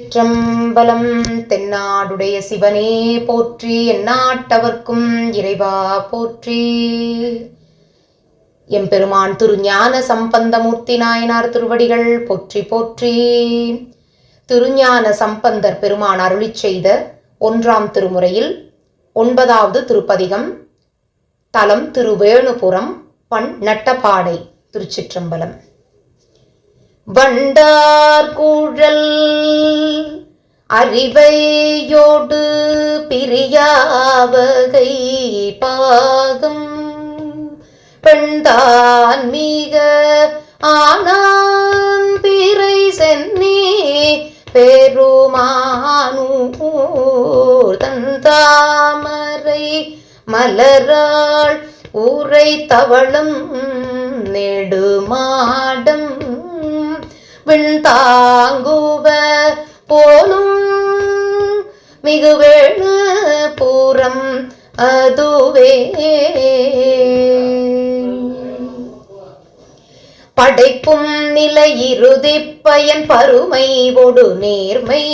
சிற்றம்பலம் தென்னாடுடைய சிவனே போற்றி எந்நாட்டவர்க்கும் இறைவா போற்றி. எம்பெருமான் திருஞான சம்பந்தமூர்த்தி நாயனார் திருவடிகள் போற்றி போற்றி. திருஞான சம்பந்தர் பெருமான் அருளி செய்த ஒன்றாம் திருமுறையில் ஒன்பதாவது திருப்பதிகம் தலம் திருவேணுபுரம் பண் நட்டபாடை திருச்சிற்றம்பலம். வண்டார் அறிவையோடு பிரியாவகை பாகம். பெண்தான் மிக ஆனான் பிறை சென்னி பெருமானூர் தந்தாமரை மலராள் ஊரை தவளும் நெடுமாடம். விண்தாங்குவ போலும் மிகுவேணு பூரம் அதுவே. படைப்பும் நிலை இறுதி பயன் பருமை ஒடு நேர்மை.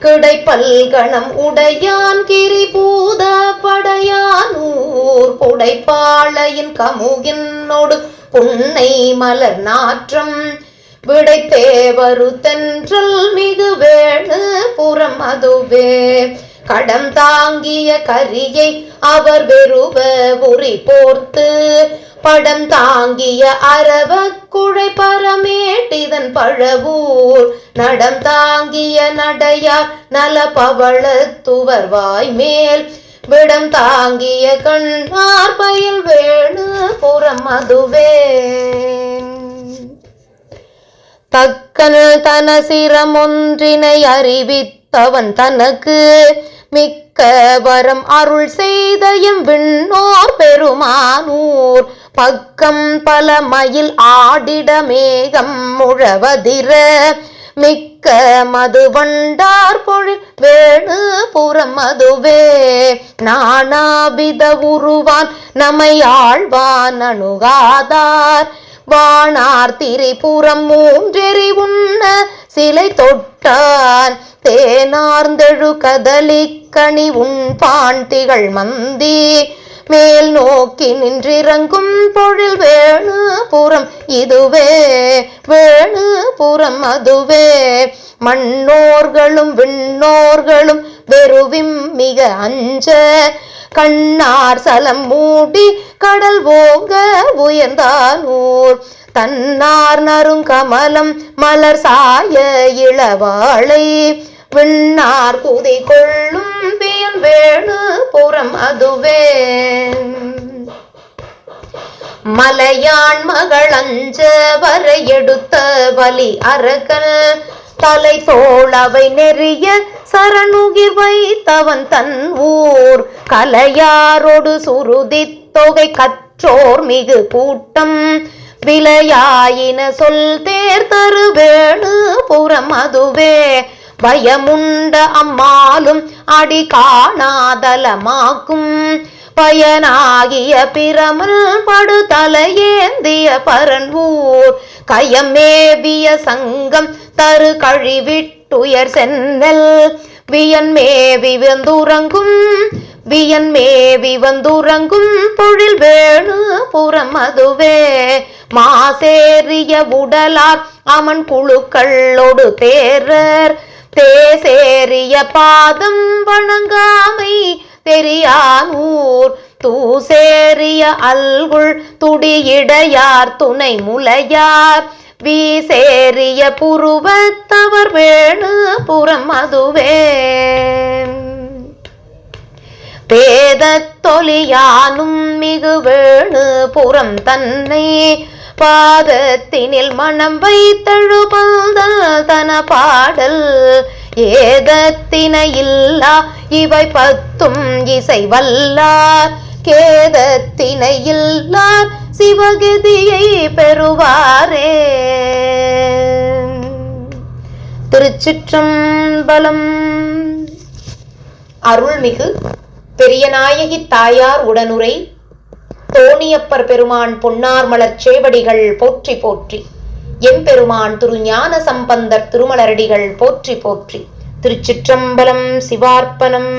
கிடைப்பல்கணம் உடையான் கிரிபூத படையானூர். புடைப்பாளையின் கமுகின்னோடு புன்னை மலர் நாற்றம். விடைத்தேவரு தென்றல் மிகு வேணு புறம் அதுவே கடம் தாங்கிய கரியை அவர் வெறுவ உரி போர்த்து. படம் தாங்கிய அரவ குழை பரமேட்டிதன் பழவூர். நடம் தாங்கிய நடையார் நல பவள துவர்வாய் மேல் விடம் தாங்கிய கண்ணார் பயில் வேணு புறம் அதுவே தக்கன் தன சிரமொன்றினை அறிவித்தவன் தனக்கு மிக்க வரம் அருள் செய்தயம் விண்ணோர் பெருமானூர். பக்கம் பல மயில் ஆடிட மேகம் முழவதிர. மிக்க மது வண்டார் பொழில் வேணு புறம் அதுவே நானாவித உருவான் நம்மை ஆழ்வான் அணுகாதார். வானார் திரிபுறம் மூன்றெறி உண்ண சிலை தொட்டான். தேனார்ந்தெழு கதலி கனி உன் பாண்டிகள் மந்தி. மேல் நோக்கி நின்றிறங்கும் பொழில் வேணுபுறம் இதுவே வேணுபுறம் அதுவே. மண்ணோர்களும் விண்ணோர்களும் வெறுவிம் மிக அஞ்ச கண்ணார் சலம் மூடி கடல் ஓங்க உயர்ந்தானூர் தன்னார் நறுங்கமலம் மலர் சாய இளவாளை. விண்ணார் குதி கொள்ளும் பியன் வேணு புறம் அதுவே. மலையான் மகள் அஞ்ச வர எடுத்த வலி அரகல் தலை தோள் அவை நெறிய சரணுகிர் வைத்தவன் தன் ஊர். கலையாரோடு சுருதி தொகை கற்றோர் மிகு கூட்டம். விலையாயின சொல் தேர் தரு வேணு புறம் அதுவே. பயமுண்ட அம்மாலும் அடி காணாதலமாக்கும். பயனாகிய பிரமல் படு தலையேந்திய பரன்வூர். கயமேவிய சங்கம் தரு கழிவிட்டுயர் சென்னல். வியன் மேவி வந்துறங்கும் வியன் மேவி வந்துறங்கும் பொழில் வேணு புறம் அதுவே மாசேறிய உடலார் அவன் குழுக்களோடு தேரர் தேசேறிய பாதம் வணங்காமை தெரியானூர் தூசேறிய அல்குள் துடியிடையார் துணை முலையார். வீசேறிய புருவத்தவர் வேணு புறம் அதுவே. பேதத்தொலியானும் மிகு வேணு புறம் தன்னை. பாதத்தினில் மனம் வைத்தழுபந்தல் தன பாடல். ஏதத்தின இல்லா இவை பத்தும் இசை வல்லார் கேதத்தின இல்லார் சிவகதியை பெறுவாரே. திருச்சிற்றம்பலம். அருள்மிகு பெரியநாயகி தாயார் உடனுரை தோணியப்பர் பெருமான் பொன்னார் மலர் சேவடிகள் போற்றி போற்றி எம்பெருமான் திரு ஞான சம்பந்தர் திருமலரடிகள் போற்றி போற்றி. திருச்சிற்றம்பலம் சிவார்ப்பணம்.